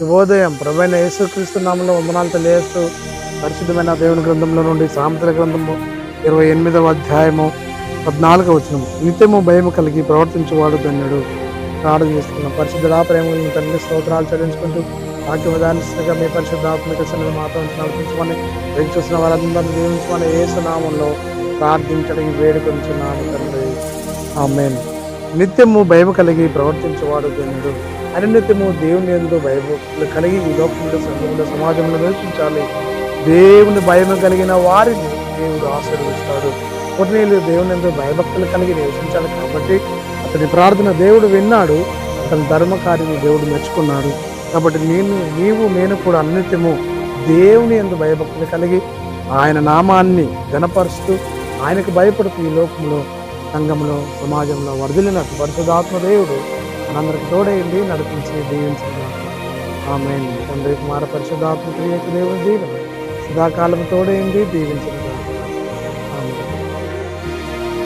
శుభోదయం ప్రభైన యేసుక్రీస్తు నామంలో వందనాలు తెలియజేస్తూ పరిశుద్ధమైన దేవుని గ్రంథంలో నుండి సామెతల గ్రంథము ఇరవై ఎనిమిదవ అధ్యాయము పద్నాలుగవ వచనము. నిత్యము భయము కలిగి ప్రవర్తించేవాడు ధన్యుడు. ప్రార్థన చేస్తున్నాం. పరిశుద్ధ ప్రేమలను తండ్రి స్తోత్రాలు చెల్లించుకుంటూ వాక్య విధానిస్తుగా మీ పరిశుద్ధాత్మక సన్నిధి మాతో నడిపించమని వెళ్ళి చూసిన వారందరినీ దీవించమని ఏసు నామంలో ప్రార్థించడానికి వేడుకొంచున్నాను తండ్రి. మేము నిత్యము భయము కలిగి ప్రవర్తించేవాడు దేవుడు. అనునిత్యము దేవుని ఎందు భయభక్తులు కలిగి ఈ లోకంలో సంఘంలో సమాజంలో నివసించాలి. దేవుని భయం కలిగిన వారిని దేవుడు ఆశీర్వదిస్తాడు. కొన్నేళ్ళు దేవుని ఎందు భయభక్తులు కలిగి నివసించాలి కాబట్టి అతని ప్రార్థన దేవుడు విన్నాడు. అతని ధర్మకార్యం దేవుడు మెచ్చుకున్నాడు. కాబట్టి నేను నీవు నేను కూడా అన్నిత్యము దేవుని ఎందు భయభక్తులు కలిగి ఆయన నామాన్ని గణపరుస్తూ ఆయనకు భయపడుతూ ఈ లోకంలో సంఘంలో సమాజంలో వర్ధిల్లినట్టు పరిశుధాత్మ దేవుడు మనందరికి తోడైంది నడిపించి దీవించింది ఆమె తండ్రి కుమార పరిశుధాత్మ క్రియకు దేవుని దీవెన. సదాకాలం తోడైంది దీవించింది